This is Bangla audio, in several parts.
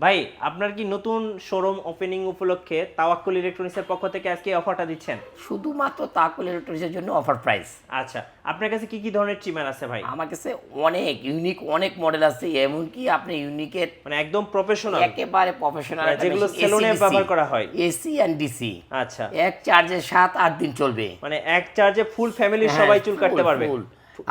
ভাই আপনার কি নতুন শোরুম ওপেনিং উপলক্ষে তাওয়াক্কুল ইলেকট্রনিক্সের পক্ষ থেকে আজকে অফারটা দিচ্ছেন? শুধুমাত্র তাকুল ইলেকট্রনিক্সের জন্য অফার প্রাইস আচ্ছা আপনার কাছে কি কি ধরনের ট্রিমার আছে ভাই? আমার কাছে অনেক ইউনিক অনেক মডেল আছে এমনকি আপনি ইউনিকের মানে একদম প্রফেশনাল একেবারে প্রফেশনাল মানে যেগুলো সেলুনে ব্যবহার করা হয়। এসি অ্যান্ড ডিসি আচ্ছা। এক চার্জে সাত আট দিন চলবে। মানে এক চার্জে ফুল ফ্যামিলির সবাই চুল কাটতে পারবে।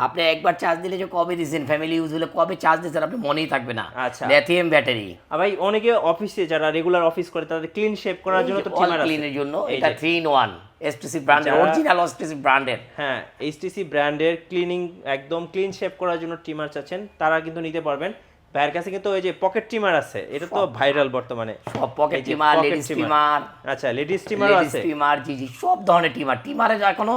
আপনি একবার চার্জ দিলে যে কবে দিয়েছেন ফ্যামিলি ইউজ হলে কবে চার্জ দিয়েছেন আপনি মনেই থাকবে না। আচ্ছা। লিথিয়াম ব্যাটারি ভাই অনেকে অফিসে যারা রেগুলার অফিস করে তাদের ক্লিন শেপ করার জন্য তো ট্রিমার আছে। ক্লিনের জন্য এটা যে। থ্রি ইন ওয়ান এসটিসি ব্র্যান্ডের অরিজিনাল এসটিসি ব্র্যান্ডের হ্যাঁ এইচটিসি ব্র্যান্ডের ক্লিনিং একদম ক্লিন শেপ করার জন্য ট্রিমার চাচ্ছেন তারা কিন্তু নিতে পারবেন। ভাইয়ের কাছে কিন্তু ওই যে পকেট ট্রিমার আছে এটা তো ভাইরাল বর্তমানে। সব পকেট যে লেডিস। টিমার আচ্ছা লেডিস ট্রিমারও লেডিস আছে। টিমার জি জি সব ধরনের টিমার টিমারে এখনও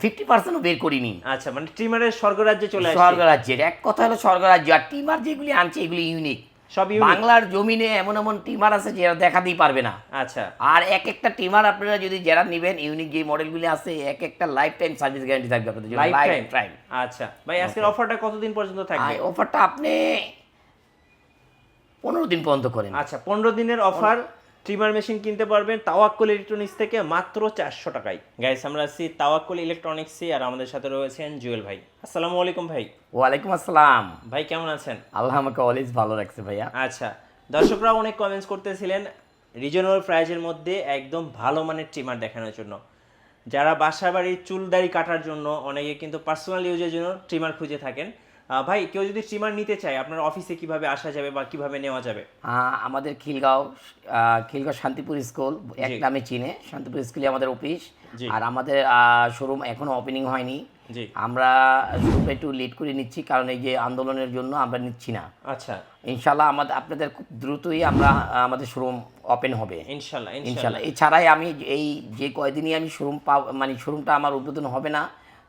ফিফটি পার্সেন্টও বের করিনি। আচ্ছা মানে ট্রিমারের স্বর্গরাজ্যে চলে আসছে। স্বর্গরাজ্যের এক কথা হলো স্বর্গরাজ্য আর টিমার যেগুলি আনছে এগুলি ইউনিক সব বাংলার জমিনে এমন এমন টিমার আছে যেটা দেখাতেই পারবে না। আচ্ছা। আর এক একটা টিমার আপনারা যদি যারা নেবেন ইউনিক যে মডেলগুলি আছে এক একটা লাইফ টাইম সার্ভিস গ্যারান্টি থাকবে আপনাদের জন্য লাইফ লাইফ টাইম টাইম আচ্ছা। ভাই আজকের অফারটা কতদিন পর্যন্ত থাকবে? অফারটা আপনি পনেরো দিন পর্যন্ত করেন। আচ্ছা পনেরো দিনের অফার ট্রিমার মেশিন কিনতে পারবেন তাওয়াক্কুল ইলেকট্রনিক্স থেকে মাত্র চারশো টাকায়। গাইস আমরা আছি তাওয়াক্কুল ইলেকট্রনিক্সে আর আমাদের সাথে রয়েছেন জুয়েল ভাই। আসসালামু আলাইকুম ভাই। ওয়ালাইকুম আসসালাম। ভাই কেমন আছেন? আল্লাহ আমাকে অলওয়েজ ভালো রাখছে ভাইয়া। আচ্ছা দর্শকরা অনেক কমেন্টস করতেছিলেন রিজনাল প্রাইজের মধ্যে একদম ভালো মানের ট্রিমার দেখানোর জন্য। যারা বাসা বাড়ির চুল দাড়ি কাটার জন্য অনেকে কিন্তু পার্সোনাল ইউজের জন্য ট্রিমার খুঁজে থাকেন। ভাই কেউ যদি ট্রিমার নিতে চায় আপনার অফিসে কীভাবে আসা যাবে বা কীভাবে নেওয়া যাবে? আমাদের খিলগাঁও খিলগাঁও শান্তিপুর স্কুল এক। নামে চিনে। শান্তিপুর স্কুলে আমাদের অফিস আর আমাদের শোরুম এখনও ওপেনিং হয়নি। আমরা শোরুমটা একটু লেট করে নিচ্ছি কারণ এই যে আন্দোলনের জন্য আমরা নিচ্ছি না। আচ্ছা। ইনশাল্লাহ আমাদের আপনাদের খুব দ্রুতই আমরা আমাদের শোরুম ওপেন হবে। ইনশাল্লাহ ইনশাল্লাহ। এছাড়াই আমি এই যে কয়দিনই আমি শোরুম পাব মানে শোরুমটা আমার উদ্বোধন হবে না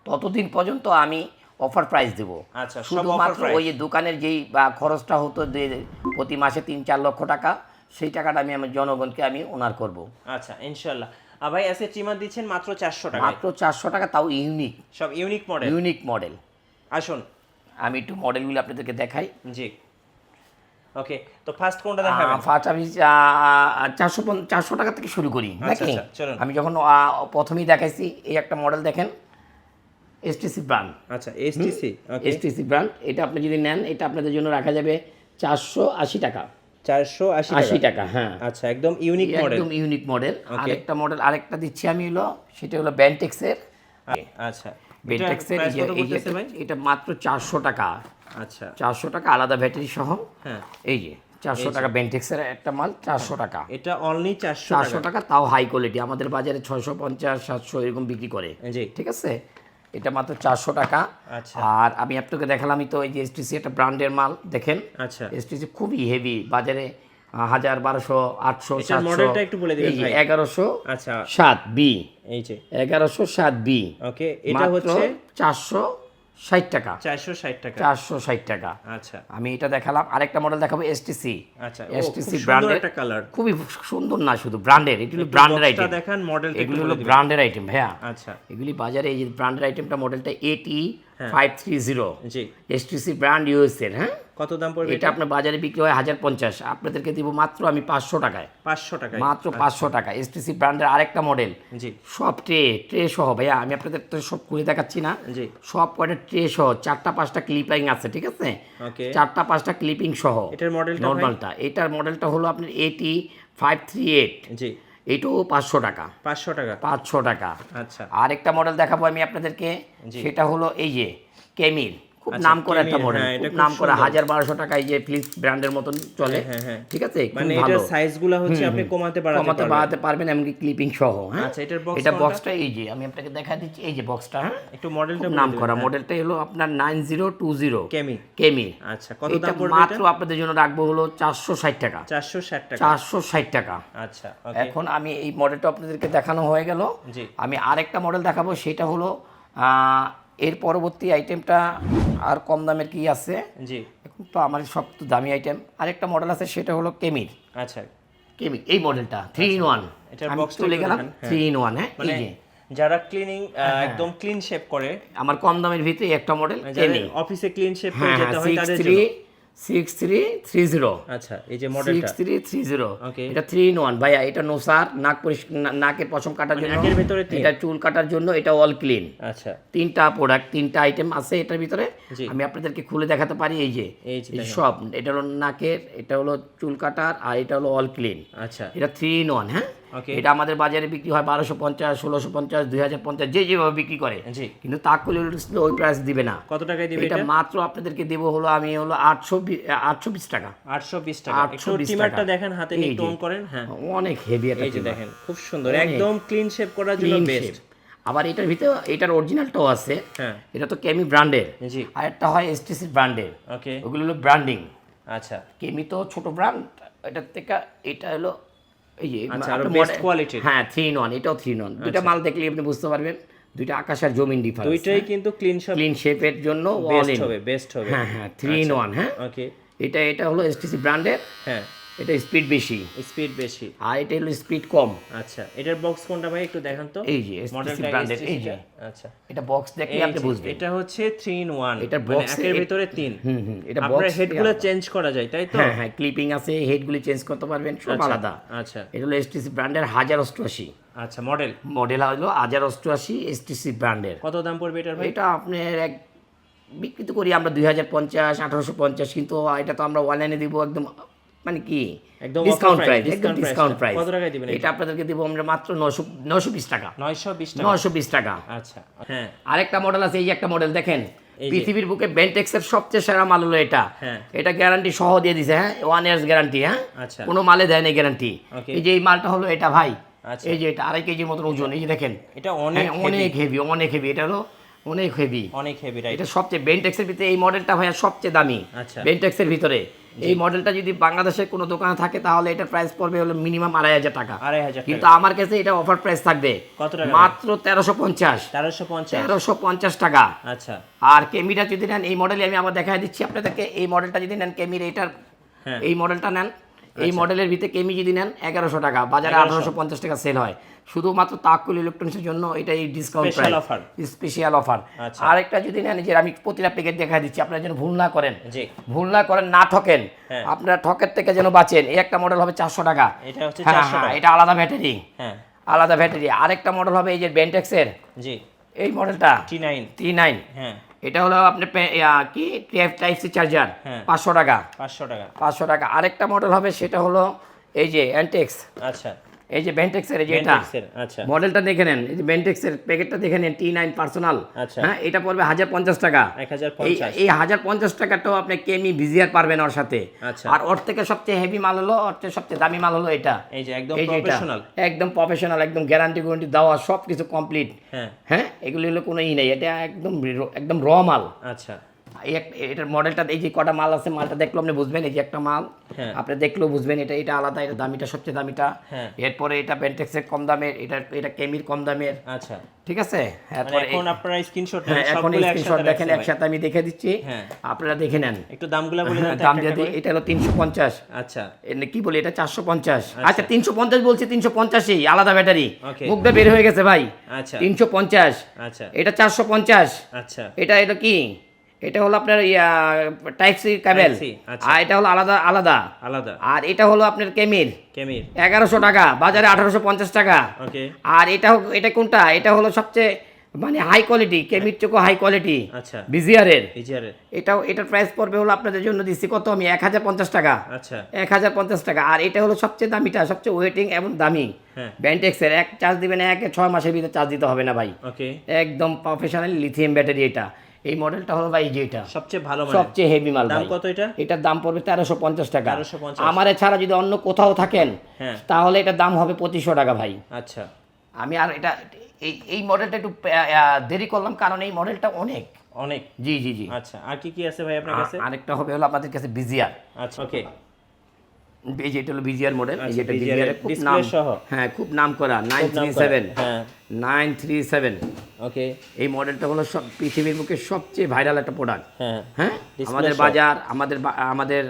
ততদিন পর্যন্ত আমি অফার প্রাইস দেবো। আচ্ছা শুধুমাত্র ওই যে দোকানের যেই বা খরচটা হতো যে প্রতি মাসে তিন চার লক্ষ টাকা সেই টাকাটা আমি আমার জনগণকে আমি ওনার করব। আচ্ছা ইনশাল্লাহ। আর ভাই আজকে ট্রিমার দিচ্ছেন মাত্র চারশো টাকা মাত্র চারশো টাকা তাও ইউনিক সব ইউনিক মডেল ইউনিক মডেল আসুন। আমি একটু মডেলগুলো আপনাদেরকে দেখাই। জি। ওকে তো ফার্স্ট কোনটা দেখাবেন? ফার্স্ট আমি চারশো চারশো টাকা থেকে শুরু করি আচ্ছা, নাকি? আচ্ছা, আমি যখন প্রথমেই দেখাইছি এই একটা মডেল দেখেন। এসটিসি ব্র্যান্ড আচ্ছা এসটিসি ওকে এসটিসি ব্র্যান্ড এটা আপনি যদি নেন এটা আপনাদের জন্য রাখা যাবে চারশো আশি টাকা। চারশো আশি টাকা? হ্যাঁ। আচ্ছা একদম ইউনিক মডেল একদম ইউনিক মডেল আরেকটা মডেল আরেকটা দিচ্ছি আমি হলো সেটা হলো ব্যান্টেক্সের আচ্ছা এই যে এটা মাত্র চারশো টাকা। আচ্ছা। চারশো টাকা আলাদা ব্যাটারি সহ। হ্যাঁ। এই যে চারশো টাকা বেন্টেক্সের একটা মাল চারশো টাকা। এটা অনলি চারশো চারশো টাকা। তাও হাই কোয়ালিটি আমাদের বাজারে ছয়শো পঞ্চাশ সাতশো এরকম বিক্রি করে। জি। ঠিক আছে? এটা মাত্র চারশো টাকা। আচ্ছা। আর আমি আপনাকে দেখালাম তো এই যে এসটিসি একটা ব্র্যান্ডের মাল দেখেন। আচ্ছা। এসটিসি খুবই হেভি বাজারে হাজার বারোশো আটশো সাতশো। মডেলটা একটু বলে দিবেন এগারোশো আচ্ছা। সাত বি। এগারোশো সাত বি। ওকে এটা হচ্ছে চারশো ষাট টাকা। চারশো ষাট টাকা। চারশো ষাট টাকা। আচ্ছা। আমি এটা দেখালাম আরেকটা মডেল দেখাবো এসটিসি আচ্ছা এসটিসি branded। একটা কালার খুবই সুন্দর না শুধু ব্র্যান্ডের এগুলো ব্র্যান্ডের আইটেম দেখান মডেল এগুলো হলো ব্র্যান্ডের আইটেম ভাইয়া। আচ্ছা। এগুলি বাজারে এই যে ব্র্যান্ডের আইটেমটা মডেলটা এটি হ্যাঁ। ফাইভ থ্রি জিরো জি। এসটিসি ব্র্যান্ড ইউএসএর হ্যাঁ? কত দাম পড়বে এটা আপনার বাজারে বিক্রি হয় হাজার পঞ্চাশ। আপনাদেরকে দিব মাত্র আমি পাঁচশো টাকায়। পাঁচশো টাকা মাত্র পাঁচশো টাকা এসটিসি ব্র্যান্ডের আরেকটা মডেল। জি। সব ট্রে ট্রে সহ ভাইয়া আমি আপনাদের তো সব করে দেখাচ্ছি না। জি। সব কয়টা ট্রে সহ চারটা পাঁচটা ক্লিপিং আছে ঠিক আছে? ওকে। চারটা পাঁচটা ক্লিপিং সহ। এটার মডেলটা ভাই? নর্মালটা। এটার মডেলটা হলো আপনার এটি ফাইভ থ্রি এইট জি। এটাও পাঁচশো টাকা। পাঁচশো টাকা। পাঁচশো টাকা। আচ্ছা। আরেকটা মডেল দেখাবো আমি আপনাদেরকে। সেটা হলো এই যে কেমির খুব আচ্ছা, নাম করা একটা মডেল হ্যাঁ, নাম করা হাজার বারোশো টাকা এই যে ফিলিপস ব্র্যান্ডের মতন চলে। হ্যাঁ, হ্যাঁ। ঠিক আছে? মানে এটার সাইজগুলো হচ্ছে আপনি কমাতে বাড়াতে কমাতে পারবেন। বাড়াতে পারবেন এমনকি ক্লিপিং সহ হ্যাঁ? আচ্ছা, এটার box এটা বক্সটা এই যে আমি আপনাকে দেখা দিচ্ছি এই যে বক্সটা হ্যাঁ? একটু মডেলটা নাম করা মডেলটা হলো আপনার নাইন জিরো টু জিরো কেমি কেমি আচ্ছা কত দাম পড়বে মাত্র আপনাদের জন্য রাখব হলো চারশো ষাট টাকা। চারশো ষাট টাকা। চারশো ষাট টাকা। আচ্ছা এখন আমি এই মডেলটা আপনাদেরকে দেখানো হয়ে গেল। আমি আরেকটা মডেল দেখাবো সেটা হলো আহ, এর পরবর্তী আইটেমটা আর কম দামের কি আছে? জি। এখন তো আমার সব তো দামি আইটেম আরেকটা মডেল আছে সেটা হলো কেমির আচ্ছা। কেমি এই মডেলটা থ্রি ইন ওয়ান এটা বক্স চলে গেলাম হ্যাঁ। থ্রি ইন ওয়ান হ্যাঁ এই মানে যে। যারা ক্লিনিং একদম ক্লিন শেপ করে আমার কম দামের ভিতরে একটা মডেল অফিসে ক্লিন শেপ করে হ্যাঁ যেতে হয় তাদের জন্য। সিক্স থ্রি থ্রি জিরো আচ্ছা এই যে সিক্স থ্রি থ্রি জিরো এটা থ্রি ইন ওয়ান ভাইয়া এটা নোসার নাক পরিষ্কার নাকের পশম কাটার জন্য। মানে একের ভেতরে তিন। এটা চুল কাটার জন্য এটা অল ক্লিন আচ্ছা। তিনটা প্রোডাক্ট তিনটা আইটেম আছে এটার ভিতরে। আমি আপনাদেরকে খুলে দেখাতে পারি এই যে। সব এটা হলো নাকের এটা হলো চুল কাটার আর এটা হলো অল ক্লিন আচ্ছা। এটা থ্রি ইন ওয়ান হ্যাঁ. এটা আমাদের বাজারে বিক্রি হয় বারোশো পঞ্চাশ ষোলোশো পঞ্চাশ দুই হাজার পঞ্চাশ যে যেভাবে বিক্রি করে। কিন্তু তাকুল ওই প্রাইস দিবে না। কত টাকায় দিবে এটা এটা? মাত্র আপনাদেরকে দেবো হলো আমি হলো আটশো আটশো বিশ টাকা। আটশো বিশ টাকা। 820 একটু টিমারটা দেখেন হাতে করেন হ্যাঁ। অনেক হেভি trimmer। দেখেন খুব সুন্দর একদম ক্লিন শেপ করার জন্য বেস্ট আবার এটার ভিতরে এটার অরিজিনালটাও আছে। হ্যাঁ। এটা তো কেমি ব্র্যান্ডের জি। আর একটা হয় এসটিসি ব্র্যান্ডের ওকে ওগুলো হলো ব্র্যান্ডিং আচ্ছা। কেমি তো ছোট ব্র্যান্ড এটার থেকে এটা হলো হ্যাঁ থ্রি নন এটাও থ্রি নন দুটা মাল দেখলে আপনি বুঝতে পারবেন দুইটা আকাশ আর জমিন ডিফারেন্স দুইটাই কিন্তু ক্লিন শেপ ক্লিন শেপের জন্য বেস্ট হবে বেস্ট হবে। হ্যাঁ হ্যাঁ থ্রি ইন ওয়ান হ্যাঁ? ওকে এটা এটা হলো এসটিসি ব্র্যান্ডের হ্যাঁ। এটা স্পিড বেশি। স্পিড বেশি। আর এটা হলো স্পিড কম। আচ্ছা এটার বক্স কোনটা ভাই একটু দেখান তো? এই যে এসটিসি মডেলটা ব্র্যান্ডের এই যে। আচ্ছা। এটা বক্স দেখলে আপনি বুঝবেন। এটা হচ্ছে থ্রি ইন ওয়ান এটার মানে box এ একের এ- ভিতরে তিন। হুম হুম এটা আপনার বক্স হেডগুলো চেঞ্জ করা যায় তাই তো? হ্যাঁ হ্যাঁ ক্লিপিং আছে হেডগুলি চেঞ্জ করতে পারবেন সব আচ্ছা, আলাদা। আচ্ছা। এটা হলো এসটিসি ব্র্যান্ডের হাজার অষ্টআশি। আচ্ছা মডেল মডেল হলো হাজার অষ্টআশি এসটিসি ব্র্যান্ডের কত দাম পড়বে এটার ভাই? এটা আপনার এক বিক্রি করি আমরা দুই হাজার পঞ্চাশ আঠারোশো পঞ্চাশ কিন্তু এটা তো আমরা অনলাইনে দিব একদম মানে কি? একদম ডিসকাউন্ট প্রাইস একদম ডিসকাউন্ট প্রাইস কত টাকায় দিবেন এটা আপনাদেরকে দিব আমরা মাত্র নশো নশো বিশ টাকা। নয়শো বিশ টাকা? নশো বিশ টাকা। আচ্ছা হ্যাঁ। আরেকটা মডেল আছে এই একটা মডেল দেখেন। পৃথিবীর বুকে বেন্টেক্সের সবচেয়ে সেরা মাল হলো এটা। হ্যাঁ। এটা গ্যারান্টি সহ দিয়ে দিছে হ্যাঁ? ওয়ান ইয়ার্স গ্যারান্টি হ্যাঁ? আচ্ছা। কোনো মালে দেয় না গ্যারান্টি এই যে এই মালটা হলো এটা ভাই। আচ্ছা। এই যে এটা আড়াই কেজির মতন ওজন এই যে দেখেন। এটা অনেক হ্যাঁ, অনেক হেভি অনেক হেভি এটা হলো অনেক হেভি অনেক হেভি এটা সবচেয়ে বেন্টেক্সের ভিতরে এই মডেলটা ভাইয়া সবচেয়ে দামি। আচ্ছা। বেন্টেক্সের ভিতরে। এই মডেলটা যদি বাংলাদেশের কোনো দোকানে থাকে তাহলে এটা প্রাইস পড়বে হলো মিনিমাম আড়াই হাজার টাকা। আড়াই হাজার কিন্তু আমার কাছে এটা অফার প্রাইস থাকবে কত টাকা মাত্র তেরোশো পঞ্চাশ। তেরোশো পঞ্চাশ। তেরোশো পঞ্চাশ টাকা। আচ্ছা। আর কেমিটা যদি নেন এই মডেলে আমি আবার দেখা দিচ্ছি আপনাদেরকে এই মডেলটা যদি নেন কেমির এটার হ্যাঁ। এই মডেলটা নেন এই মডেলের ভিতরে কেমি যদি নেন এগারোশো টাকা। বাজারে 1100 আঠারোশো পঞ্চাশ টাকা সেল হয়। শুধুমাত্র তাকুল ইলেকট্রনিক্সের জন্য এটা এই ডিসকাউন্ট প্রাইস। স্পেশাল অফার আচ্ছা। আরেকটা যদি নেন যে আমি প্রতিটা প্যাকেট দেখা দিচ্ছি আপনারা যেন ভুল না করেন। জি। ভুল না করেন না ঠকেন। হ্যাঁ। আপনারা ঠকের থেকে যেন বাঁচেন। এই একটা মডেল হবে চারশো টাকা। এটা হচ্ছে হ্যাঁ হ্যাঁ টাকা। এটা আলাদা ব্যাটারি হ্যাঁ। আলাদা ব্যাটারি আরেকটা মডেল হবে এই যে বেন্টেক্সের জি। এই মডেলটা টি নাইন টি নাইন হ্যাঁ। এটা হলো আপনার কি? TF type C charger. পাঁচশো টাকা। পাঁচশো টাকা। পাঁচশো টাকা। আরেকটা মডেল হবে সেটা হলো এই যে অ্যান্টেক্স আচ্ছা। এই যে বেন্টেক্সের এই যে এটা। আচ্ছা। মডেলটা দেখে নেন। এই যে বেন্টেক্সের প্যাকেটটা দেখে নেন টি নাইন পার্সোনাল আচ্ছা। হ্যাঁ এটা পড়বে হাজার পঞ্চাশ টাকা। এই এই হাজার পঞ্চাশ। টাকাটাও আপনি কেমি ভিজিয়ার পারবেন ওর সাথে। আচ্ছা। আর ওর থেকে সবচেয়ে হেভি মাল হলো ওর থেকে সবচেয়ে দামি মাল হলো এটা। এই যে একদম প্রফেশনাল একদম প্রফেশনাল একদম গ্যারান্টি গ্যারান্টি দেওয়া সব কিছু কমপ্লিট হ্যাঁ। হ্যাঁ এগুলি হলো কোনো ই নেই এটা একদম একদম র মাল। আচ্ছা। এটার মডেলটা এই যে কটা মাল আছে মালটা দেখল আপনি বুঝবেন এই যে একটা মাল। হ্যাঁ। আপনি দেখলেও বুঝবেন এটা এটা আলাদা এটা দামিটা সবচেয়ে দামিটা। হ্যাঁ। এরপরে এটা বেন্টেক্সের কম দামের এটা এটা কেমির কম দামের। আচ্ছা। ঠিক আছে? মানে এখন আপনারা স্ক্রিনশট হ্যাঁ এখন স্ক্রিনশট দেখেন একসাথে আমি দেখে দিচ্ছি। হ্যাঁ। আপনারা দেখে নেন। একটু দামগুলো বলে দেন দাম দিয়ে করে। এটা হলো তিনশো পঞ্চাশ। আচ্ছা। কি বলি এটা চারশো পঞ্চাশ। আচ্ছা। তিনশো পঞ্চাশ বলছি তিনশো পঞ্চাশই আলাদা ব্যাটারি. মুখটা বের হয়ে গেছে ভাই। আচ্ছা। তিনশো পঞ্চাশ। আচ্ছা। এটা চারশো পঞ্চাশ। আচ্ছা। এটা এটা কি? এটা হলো আপনার টাইপ সি আচ্ছা। আর এটা হলো আলাদা আলাদা। আলাদা। আর এটা হলো আপনার কেমির। কেমির। এগারোশো টাকা বাজারে আঠারোশো পঞ্চাশ টাকা। ওকে। আর এটা এটা কোনটা? এটা হলো সবচেয়ে মানে হাই কোয়ালিটি কেমির চোখো হাই কোয়ালিটি আচ্ছা। বিজিয়ারের ইজিয়ারের এটাও এটার প্রাইস পড়বে হলো আপনাদের জন্য দিচ্ছি কত আমি? এক হাজার পঞ্চাশ টাকা। আচ্ছা। এক হাজার পঞ্চাশ টাকা। আর এটা হলো সবচেয়ে দামিটা সবচেয়ে ওয়েটিং এবং দামি। ব্যান্টেক্সের এক চার্জ দিবেন এক ছয় মাসের ভিতরে চার্জ দিতে হবে না ভাই। ওকে। একদম প্রফেশনাল লিথিয়াম ব্যাটারি এটা। এই মডেলটা হলো ভাই যেটা? সবচেয়ে ভালো মানে সবচেয়ে হেভি মাল দাম কত এটা? এটার দাম পড়বে তেরোশো পঞ্চাশ টাকা। 1350 আমার ছাড়া যদি অন্য কোথাও থাকেন হ্যাঁ। তাহলে এটার দাম হবে পঁচিশশো টাকা ভাই। আচ্ছা। আমি আর এটা এই এই মডেলটা একটু দেরি করলাম কারণ এই মডেলটা অনেক। অনেক? জি জি জি। আচ্ছা আর কি কি আছে ভাই আপনার কাছে? আরেকটা হবে হলো আমাদের কাছে বিজিআর। আচ্ছা ওকে। এই যে এটা হলো বিজিআর মডেল এই আচ্ছা, বিজিআর খুব নাম হ্যাঁ খুব নাম করা nine three seven nine three seven okay এই মডেলটা হলো সব পৃথিবীর বুকে সবচেয়ে ভাইরাল একটা প্রোডাক্ট হ্যাঁ হ্যাঁ? আমাদের বাজার আমাদের আমাদের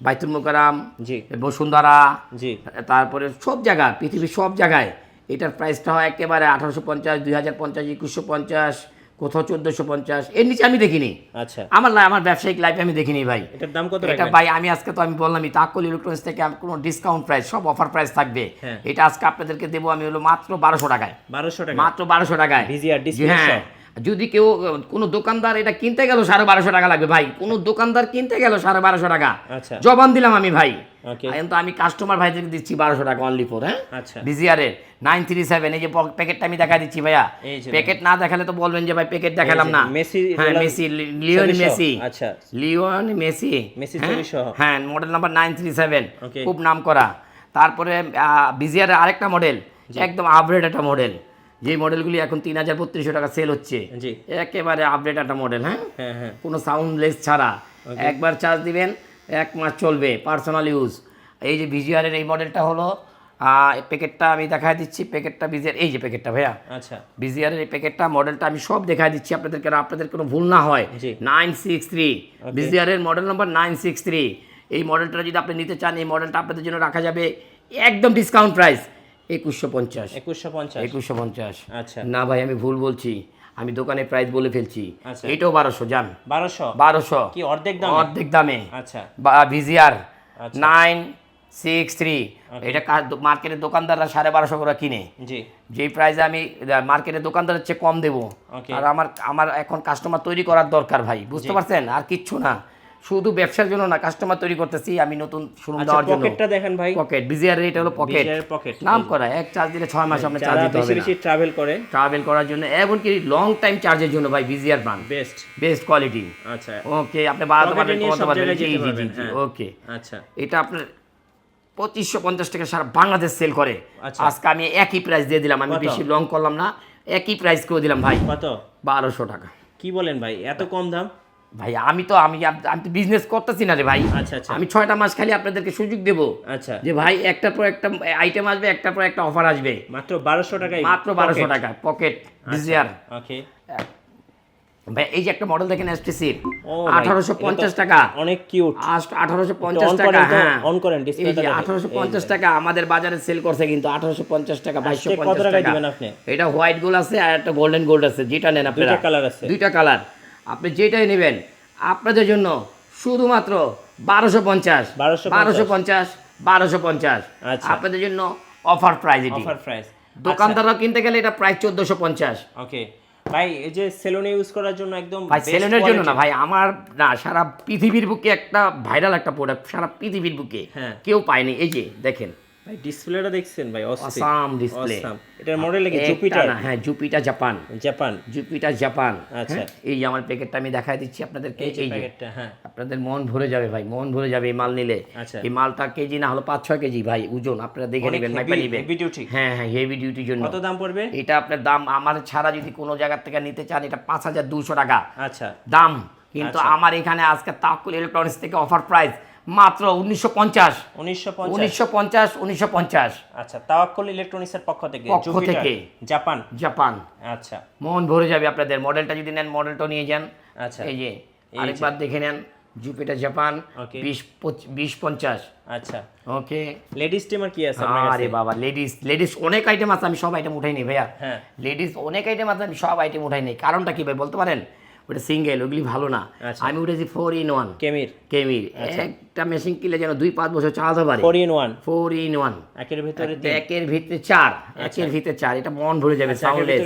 বাইতুল মোকারাম জি। বসুন্ধরা জি। তারপরে সব জায়গা পৃথিবীর সব জায়গায় এটার প্রাইসটা হয় একেবারে আঠারোশো পঞ্চাশ দুই হাজার পঞ্চাশ একুশশো পঞ্চাশ কোথাও চোদ্দশো পঞ্চাশ। এর নিচে আমি দেখিনি। আচ্ছা। আমার আমার ব্যবসায়িক লাইফ আমি দেখিনি ভাই। এটার দাম কত এটা ভাই আমি আজকে তো আমি বললামই তাকল ইলেকট্রনিক্স থেকে আমি কোনো ডিসকাউন্ট প্রাইস সব অফার প্রাইস থাকবে। হ্যাঁ। এটা আজকে আপনাদেরকে দেবো আমি হলো মাত্র বারোশো টাকায়। বারোশো টাকা মাত্র বারোশো টাকায়। হ্যাঁ। যদি কেউ কোনো দোকানদার এটা কিনতে গেল সাড়ে বারোশো টাকা লাগবে ভাই। কোনো দোকানদার কিনতে গেল সাড়ে বারোশো টাকা। আচ্ছা। জবান দিলাম আমি ভাই। কিন্তু আমি কাস্টমার ভাইদেরকে দিচ্ছি বারোশো টাকা অনলি ফোর হ্যাঁ? আচ্ছা। বিজিআরের নাইন থ্রি সেভেন এই যে প্যাকেটটা আমি দেখা দিচ্ছি ভাইয়া। প্যাকেট না দেখালে তো বলবেন যে ভাই প্যাকেট দেখালাম না। মেসি হ্যাঁ মেসি লিওন মেসি আচ্ছা। লিওন মেসি মেসি হ্যাঁ? হ্যাঁ model number nine three seven খুব নাম করা তারপরে বিজিআর আরেকটা মডেল একদম আপগ্রেড একটা মডেল যে মডেলগুলি এখন তিন হাজার বত্রিশশো টাকা সেল হচ্ছে একেবারে আপডেট একটা মডেল হ্যাঁ? হ্যাঁ হ্যাঁ। কোনো সাউন্ডলেস ছাড়া। একবার চার্জ দিবেন এক মাস চলবে পার্সোনাল ইউজ এই যে ভিজিআরের এই মডেলটা হলো প্যাকেটটা আমি দেখাই দিচ্ছি প্যাকেটটা ভিজিআর এই যে প্যাকেটটা ভাইয়া। আচ্ছা। ভিজিআরের এই প্যাকেটটা মডেলটা আমি সব দেখাই দিচ্ছি আপনাদেরকে আপনাদের কোনো ভুল না হয়। Nine six three ভিজিআরের model number nine six three এই মডেলটা যদি আপনি নিতে চান এই মডেলটা আপনাদের জন্য রাখা যাবে একদম ডিসকাউন্ট প্রাইস একুশশো পঞ্চাশ। একুশশো পঞ্চাশ। একুশশো পঞ্চাশ। আচ্ছা। না ভাই আমি ভুল বলছি। আমি দোকানে প্রাইস বলে ফেলছি। আচ্ছা। এটাও বারোশো যান বারোশো? বারোশো। কি অর্ধেক দাম? অর্ধেক দামে। আচ্ছা। বা ভিজিআর আচ্ছা। Nine six three. এটা মার্কেটের দোকানদাররা সাড়ে বারোশো করে কিনে। যেই প্রাইসে আমি মার্কেটের দোকানদারের চেয়ে কম দেবো। আর আমার আমার এখন কাস্টমার তৈরি করার দরকার ভাই বুঝতে পারছেন? আর কিচ্ছু না। শুধু ব্যবসার জন্য না কাস্টমার তৈরি করতেছি আমি নতুন শোরুম আচ্ছা দেওয়ার জন্য। পকেটটা দেখেন ভাই। পকেট বিজিআর রেট হলো পকেট পকেট নাম করা এক চার্জ দিলে ছয় মাস আপনার চার্জ দিতে হবে বেশি ট্রাভেল করে। ট্রাভেল করার জন্য এমনকি লং টাইম চার্জের জন্য ভাই VGR brand best best quality আচ্ছা। ওকে আপনি বাড়াতে এ পারবেন কমাতে পারবেন। জি জি জি জি হ্যাঁ। ওকে আচ্ছা। এটা আপনার পঁচিশশো পঞ্চাশ টাকা সারা বাংলাদেশ সেল করে। আচ্ছা। আজকে আমি একই প্রাইস দিয়ে দিলাম আমি বেশি লং করলাম না একই প্রাইস করে দিলাম ভাই। কত? বারোশো টাকা। কি বলেন ভাই এত কম দাম? ভাই আমি তো আমি আমি তো বিজনেস করতেছি না রে ভাই। আচ্ছা আচ্ছা। আমি ছয়টা মাস খালি আপনাদেরকে সুযোগ দেবো আচ্ছা। যে ভাই একটার পর একটা আইটেম আসবে একটার পর একটা অফার আসবে। মাত্র বারোশো টাকায় মাত্র বারোশো টাকা পকেট। ডিজিআর ওকে ভাই এই যে একটা মডেল দেখেন আঠারোশো পঞ্চাশ টাকা। অনেক কিউট আঠারোশো পঞ্চাশ on টাকা হ্যাঁ। on করেন, ডিসপ্লেটা। আঠারোশো পঞ্চাশ টাকা আমাদের বাজারে সেল করছে কিন্তু আঠারোশো পঞ্চাশ টাকা বাইশশো আজকে কত পঞ্চাশ টাকায় টাকা। দিবেন আপনি? এটা হোয়াইট গোল্ড আছে আর একটা গোল্ডেন গোল্ড আছে যেটা নেন আপনারা। দুইটা কালার আছে। দুইটা কালার আপনি যেটাই নেবেন আপনাদের জন্য শুধুমাত্র বারোশো পঞ্চাশ 1250 বারোশো পঞ্চাশ বারোশো পঞ্চাশ। আচ্ছা। আপনাদের জন্য অফার প্রাইস এটি। অফার প্রাইস দোকানদাররা কিনতে গেলে এটা প্রায় চোদ্দোশো পঞ্চাশ। ওকে ভাই এই যে সেলুনে ইউজ করার জন্য একদম ভাই সেলুনের জন্য না ভাই আমার না সারা পৃথিবীর বুকে একটা ভাইরাল একটা প্রোডাক্ট সারা পৃথিবীর বুকে হ্যাঁ। কেউ পায়নি। এই যে দেখেন ভাই ডিসপ্লেটা দেখছেন ভাই আসাম ডিসপ্লে এটার মডেল কি জুপিটার হ্যাঁ Jupiter Japan Japan Jupiter Japan আচ্ছা। এই যে আমার প্যাকেটটা আমি দেখাই দিচ্ছি আপনাদেরকে এই প্যাকেটটা হ্যাঁ। আপনাদের মন ভরে যাবে ভাই মন ভরে যাবে এই মাল নিলে। আচ্ছা। এই মালটা কেজি না হলো পাঁচ ছয় কেজি ভাই ওজন আপনারা দেখে নেবেন heavy- মাইপা নেবেন। heavy duty। হ্যাঁ হ্যাঁ হেভি ডিউটির জন্য। কত দাম পড়বে? এটা আপনার দাম আমার ছাড়া যদি কোনো জায়গার থেকে নিতে চান এটা পাঁচ হাজার দুশো টাকা। আচ্ছা। দাম। কিন্তু আচ্ছা। আমার এখানে আজকে তাকুল ইলেকট্রনিক্স থেকে অফার প্রাইস মাত্র উনিশশো পঞ্চাশ। উনিশশো পঞ্চাশ। উনিশশো পঞ্চাশ আচ্ছা তাওয়াক্কুল ইলেকট্রনিক্স এর পক্ষ থেকে পক্ষ থেকে। জাপান। জাপান। আচ্ছা। মন ভরে যাবে আপনাদের। মডেলটা যদি নেন মডেলটাও নিয়ে যান। আচ্ছা। এই যে আরেকবার দেখে নেন। Jupiter Japan. বিশ বিশ পঞ্চাশ। আচ্ছা। ওকে। লেডিস টিমার কি আছে আরে বাবা লেডিস। লেডিস অনেক আইটেম আছে আমি সব আইটেম উঠাই নি ভাইয়া। হ্যাঁ। লেডিস অনেক আইটেম আছে আমি সব আইটেম উঠাই নি কারণটা কি ভাই বলতে পারেন? ওটা সিঙ্গেল ওগুলি ভালো না। আচ্ছা। আমি উঠেছি ফোর ইন ওয়ান কেমির? কেমির। একটা মেশিন কিনলে যেন দুই পাঁচ বছর চালাতে পারে। Four in one four in one একের ভিতরে একের ভিতরে চার। একের ভিতরে চার। এটা মন ভরে যাবে আচ্ছা, সাউন্ডলেস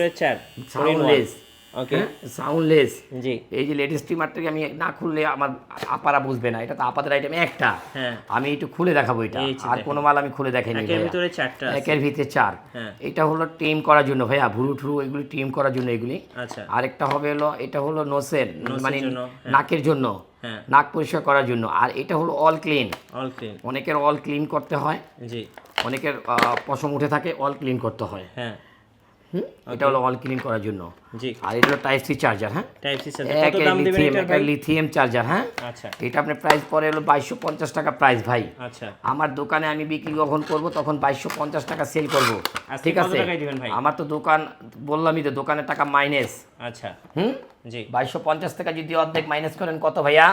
সাউন্ডলেস ওকে সাউন্ডলেস জি। এই যে লেটেস্ট স্টিমারটাকে আমি না খুললে আমার আপারা বুঝবে না। এটা তো আপাদের আইটেম একটা। হ্যাঁ। আমি একটু খুলে দেখাবো এটা। আর। কোনো মাল আমি খুলে দেখাইনি একের। ভিতরে চারটা আছে। একের ভিতরে চার। হ্যাঁ। এটা হলো টিম করার জন্য ভাইয়া। ভুরু ঠুরু এগুলি টিম করার জন্য এগুলি। আচ্ছা। আরেকটা হবে হলো এটা হলো নোসের মানে হ্যাঁ। নাকের জন্য। হ্যাঁ। নাক পরিষ্কার করার জন্য। আর এটা হলো অল ক্লিন অল ক্লিন অনেকের অল ক্লিন করতে হয়। জি। অনেকের পশম উঠে থাকে অল ক্লিন করতে হয়। হ্যাঁ। হুম? এটা হলো অল ক্লিন করার জন্য। জি। আর এটা হলো টাইপ সি চার্জার হ্যাঁ? টাইপ সি কত দাম দিবেন এটার ভাই লিথিয়াম চার্জার হ্যাঁ? আচ্ছা। এটা আপনার প্রাইস পরে হলো বাইশশো পঞ্চাশ টাকা প্রাইস ভাই। আচ্ছা। আমার দোকানে আমি বিক্রি যখন করব তখন বাইশশো পঞ্চাশ টাকা সেল করব। আজকে ঠিক কত আছে? দিবেন ভাই? আমার তো দোকান বললামই তো দোকানের টাকা মাইনাস আচ্ছা। হুম? জি। বাইশশো পঞ্চাশ টাকা যদি অর্ধেক মাইনাস করেন কত ভাইয়া?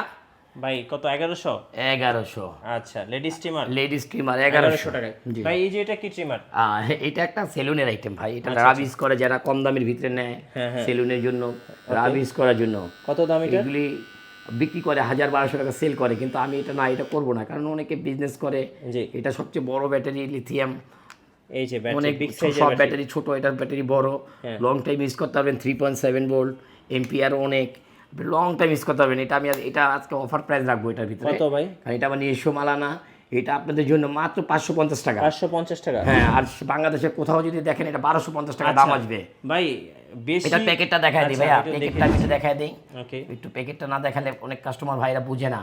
ভাই কত এগারোশো? এগারোশো। আচ্ছা লেডিস ট্রিমার লেডিস ট্রিমার এগারোশো। এগারোশো টাকায়। জি। ভাই এই যে এটা কি ট্রিমার এটা একটা সেলুনের আইটেম ভাই এটা রাবিস করে যারা কম দামের ভিতরে নেয় হ্যাঁ, হ্যাঁ। সেলুনের জন্য রাবিস করার জন্য। কত দাম এটা? এগুলি বিক্রি করে হাজার বারোশো টাকা সেল করে কিন্তু আমি এটা না এটা করব না কারণ অনেকে বিজনেস করে। এটা সবচেয়ে বড় ব্যাটারি লিথিয়াম এই যে অনেক সব ব্যাটারি ছোট এটার ব্যাটারি বড়। লং টাইম ইউজ করতে পারবেন থ্রি পয়েন্ট সেভেন ভোল্ট এমপিআর অনেক। লং টাইম ইউজ করতে পারবেন এটা আমি এটা আজকে অফার প্রাইস রাখব এটার ভিতরে। কত ভাই? কারণ এটা আমার নিজস্ব মালা না এটা আপনাদের জন্য মাত্র পাঁচশো পঞ্চাশ টাকা। পাঁচশো পঞ্চাশ টাকা। হ্যাঁ আর বাংলাদেশে কোথাও যদি দেখেন এটা বারোশো পঞ্চাশ টাকা দাম আসবে। ভাই বেশি এটার প্যাকেটটা দেখায় দিই আচ্ছা, ভাইয়া প্যাকেটটা আমি দেখায় দিই। ওকে একটু প্যাকেটটা না দেখালে অনেক কাস্টমার ভাইরা বুঝে না।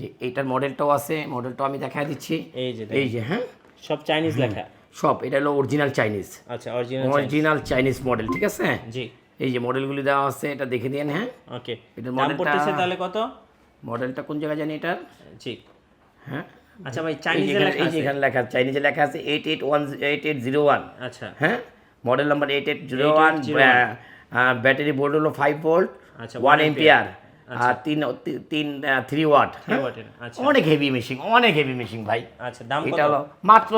যে এইটার মডেলটাও আছে মডেলটাও আমি দেখায় দিচ্ছি। এই যে এই যে হ্যাঁ? সব চাইনিজ লেখা। সব। এটা হলো অরিজিনাল চাইনিজ আচ্ছা অরিজিনাল অরিজিনাল চাইনিজ মডেল ঠিক আছে? জি। এই যে মডেলগুলি দেওয়া আছে এটা দেখে দিন হ্যাঁ। ওকে। এটা দাম মডেলটা- পড়তেছে তাহলে কত? মডেলটা কোন জায়গায় জানি এটার? জি। হ্যাঁ। আচ্ছা ভাই চাইনিজে লেখা এই যে আছে। এখানে লেখা আছে চাইনিজে লেখা আছে eight eight one eight eight zero one আচ্ছা। হ্যাঁ? Model number eight eight zero one 8801 battery board হলো ফাইভ ভোল্ট আচ্ছা, ওয়ান 1 এমপিআর আর তিন তি- তিন থ্রি ওয়াট ওয়াটের, আচ্ছা। অনেক হেভি মেশিন অনেক হেভি মেশিন ভাই। আচ্ছা দাম এটা হলো মাত্র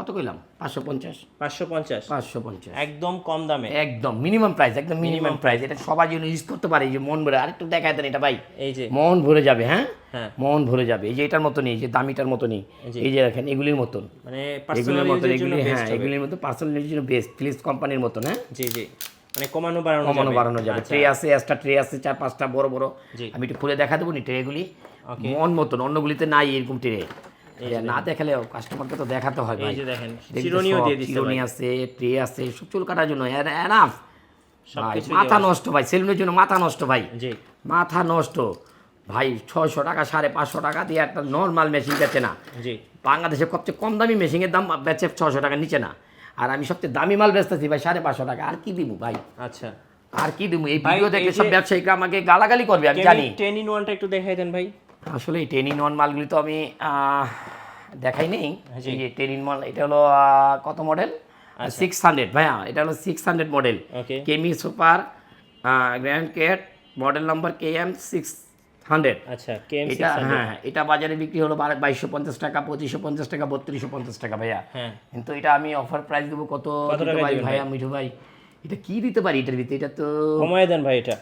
কত কইলাম? পাঁচশো পঞ্চাশ। পাঁচশো পঞ্চাশ। পাঁচশো পঞ্চাশ। একদম কম দামে। একদম মিনিমাম প্রাইস একদম মিনিমাম প্রাইস এটা সবাই যেন ইউজ করতে পারে এই যে মন ভরে। আরেকটু দেখায় দেন এটা ভাই। এই যে। মন ভরে যাবে হ্যাঁ? হ্যাঁ। মন ভরে যাবে। এই যে এটার মতনই এই যে দামিটার মতনই। জি। এই যে দেখেন এগুলির মতন। মানে এগুলির মতন এগুলি হ্যাঁ এগুলির মতো পার্সোনাল ইউজের জন্য বেস্ট ফিলিপস কোম্পানির মতন হ্যাঁ? জি জি। মানে কমানো বাড়ানো কমানো বাড়ানো যাবে। আচ্ছা, ট্রে আছে এক্সট্রা ট্রে আছে চার পাঁচটা বড় বড়। আমি একটু খুলে দেখা দেবো নি ট্রেগুলি. মন মতন অন্যগুলিতে নাই এরকম ট্রে না দেখালে কাস্টমারকে তো দেখাতে হয় এই যে দেখেন চিরুনিও দিয়ে দিচ্ছে চিরুনি আছে ট্রে আছে সব চুল কাটার জন্য। এনাফ মাথা নষ্ট ভাই সেলুনের জন্য মাথা নষ্ট ভাই। মাথা নষ্ট। ভাই ছয়শো টাকা সাড়ে পাঁচশো টাকা দিয়ে একটা নর্মাল মেশিন বেচে না। বাংলাদেশে সবচেয়ে কম দামি মেশিনের দাম বেচে ছশো টাকা নিচে না। আর আমি সবচেয়ে দামি মাল বেচতেছি ভাই সাড়ে পাঁচশো টাকা। আর কি দিব ভাই? আচ্ছা। আর কি দিব এই ভিডিও দেখে সব ব্যবসায়িকরা আমাকে গালাগালি করবে আমি জানি। টেন ইন ওয়ানটা একটু দেখাই দেন ভাই। আসলে এই টেন ইন ওয়ান মালগুলি তো আমি দেখাই নেই। যে টেন ইন মাল এটা হলো কত মডেল সিক্স হান্ড্রেড ভাইয়া এটা হলো সিক্স হান্ড্রেড মডেল কেমি super grand Kate model number K M six hundred আচ্ছা এটা হ্যাঁ এটা বাজারে বিক্রি হলো বাইশশো পঞ্চাশ টাকা পঁচিশশো পঞ্চাশ টাকা বত্রিশশো পঞ্চাশ টাকা ভাইয়া। হ্যাঁ। কিন্তু এটা আমি অফার প্রাইস দেবো কত? দিবেন ভাইয়া মিঠু ভাই এটা কি দিতে পারি এটার ভিতরে? এটা তো কমায় দেন ভাই এটা।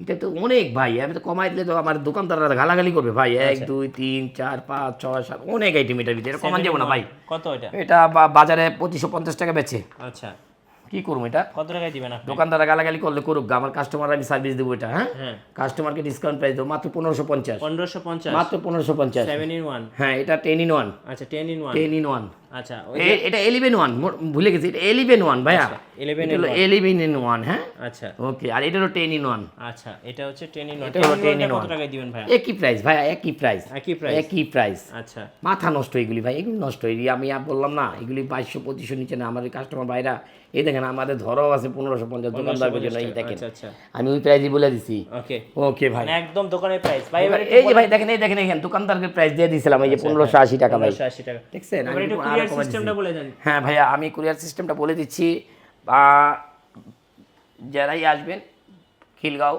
এটা তো অনেক ভাই আমি তো কমাই দিলে তো আমার দোকানদাররা গালাগালি করবে ভাই। এক আচ্ছা। দুই তিন চার পাঁচ ছয় সাত অনেক আইটেম এটার ভিতরে। এটা কমান যাব না ভাই। কত এটা? এটা বাজারে পঁচিশশো পঞ্চাশ টাকা বেচে। আচ্ছা। কি করব এটা? কত টাকায় দিবেন দোকানদাররা গালাগালি করলে করুক আমার কাস্টমার আমি সার্ভিস দেবো এটা হ্যাঁ? হ্যাঁ। কাস্টমারকে ডিসকাউন্ট প্রাইস দেবো মাত্র পনেরোশো পঞ্চাশ। পনেরোশো পঞ্চাশ। মাত্র পনেরোশো পঞ্চাশ। সেভেন ইন ওয়ান হ্যাঁ এটা টেন ইন ওয়ান আচ্ছা ten in one ten in one আচ্ছা এটা এলিভেন ওয়ান ভুলে গেছি এটা এলিভেন ওয়ান ভাইয়া। ইলেভেন এটা হলো এলিভেন ইন ওয়ান হ্যাঁ? আচ্ছা। ওকে আর এটা হলো টেন ইন ওয়ান আচ্ছা এটা হচ্ছে টেন ইন ওয়ান এটা হলো 10 in কত টাকায় দিবেন ভাই একই প্রাইস ভাইয়া একই প্রাইস একই প্রাইস একই প্রাইস আচ্ছা। মাথা নষ্ট এগুলি ভাই এগুলি নষ্ট। এই আমি আর বললাম না এগুলি বাইশশো পঁচিশশো নিচে না। আমাদের কাস্টমার ভাইরা এই দেখেন আমাদের ধরো আছে পনেরোশো পঞ্চাশ দোকানদার জন্য এই দেখেন। আচ্ছা আচ্ছা। আমি ওই প্রাইসই বলে দিছি। ওকে ওকে ভাই। মানে একদম দোকানের প্রাইস ভাই এই যে ভাই দেখেন এই দেখেন এখানে দোকানদারকে প্রাইস দিয়ে দিয়েছিলাম এই যে পনেরোশো আশি টাকা ভাই। টাকা। দেখছেন? কুরিয়ার সিস্টেমটা বলে দেন। হ্যাঁ ভাইয়া আমি কুরিয়ার সিস্টেমটা বলে দিচ্ছি। বা যারাই আসবেন খিলগাঁও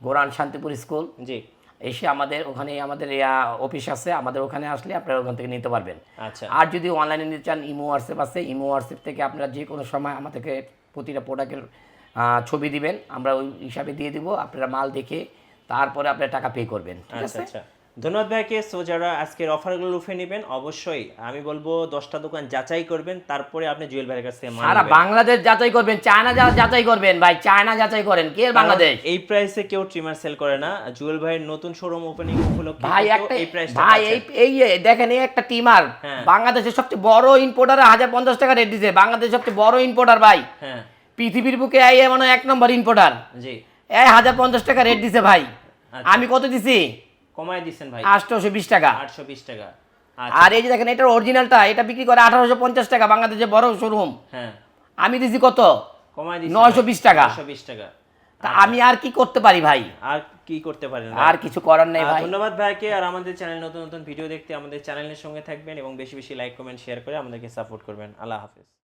গোরান শান্তিপুর স্কুল জি। এসে আমাদের ওখানে আমাদের অফিস আছে। আমাদের ওখানে আসলে আপনারা ওখান থেকে নিতে পারবেন। আচ্ছা। আর যদি অনলাইনে নিতে চান ইমো হোয়াটসঅ্যাপ আছে। ইমো হোয়াটসঅ্যাপ থেকে আপনারা যে কোনো সময় আমাদেরকে প্রতিটা প্রোডাক্টের ছবি দিবেন। আমরা ওই হিসাবে দিয়ে দিব। আপনারা মাল দেখে তারপরে আপনারা টাকা পে করবেন। ঠিক আচ্ছা আছে? আচ্ছা। ধন্যবাদ ভাইকে। সো যারা আজকের অফারগুলো লুফে নেবেন অবশ্যই আমি বলব দশটা দোকান যাচাই করবেন তারপরে আপনি জুয়েল ভাইয়ের কাছ থেকে সারা বাংলাদেশ যাচাই করবেন চায়না যাচাই করবেন ভাই চায়না যাচাই করেন কে বাংলাদেশ? এই প্রাইসে কেউ ট্রিমার সেল করে না। জুয়েল ভাইয়ের নতুন শোরুম ওপেনিং উপলক্ষে ভাই একটা এই প্রাইসটা ভাই এই এই এই দেখেন এই একটা টিমার হ্যাঁ। বাংলাদেশের সবচেয়ে বড় ইম্পোর্টার হাজার পঞ্চাশ টাকা রেট দিছে বাংলাদেশের সবচেয়ে বড় ইম্পোর্টার ভাই। হ্যাঁ। পৃথিবীর বুকে এই মানে এক নম্বর ইম্পোর্টার জি। এই হাজার পঞ্চাশ টাকা রেট দিছে ভাই। আচ্ছা। আমি কত দিছি? কমায় দিচ্ছেন ভাই। আটশোশো বিশ টাকা। আটশো বিশ টাকা। আচ্ছা। আর এই যে দেখেন এটার অরিজিনালটা এটা বিক্রি করে আঠারোশো পঞ্চাশ টাকা বাংলাদেশে বড় শোরুম হ্যাঁ। আমি দিছি কত? কমায় দিচ্ছেন নয়শো বিশ টাকা। নয়শো বিশ টাকা। তা আমি আর কি করতে পারি ভাই? আর কি করতে পারেন আর কিছু করার নেই ভাই। ধন্যবাদ ভাইকে। আর আমাদের চ্যানেল নতুন নতুন ভিডিও দেখতে আমাদের চ্যানেলের সঙ্গে থাকবেন এবং বেশি বেশি লাইক কমেন্ট শেয়ার করে আমাদেরকে সাপোর্ট করবেন। আল্লাহ হাফেজ।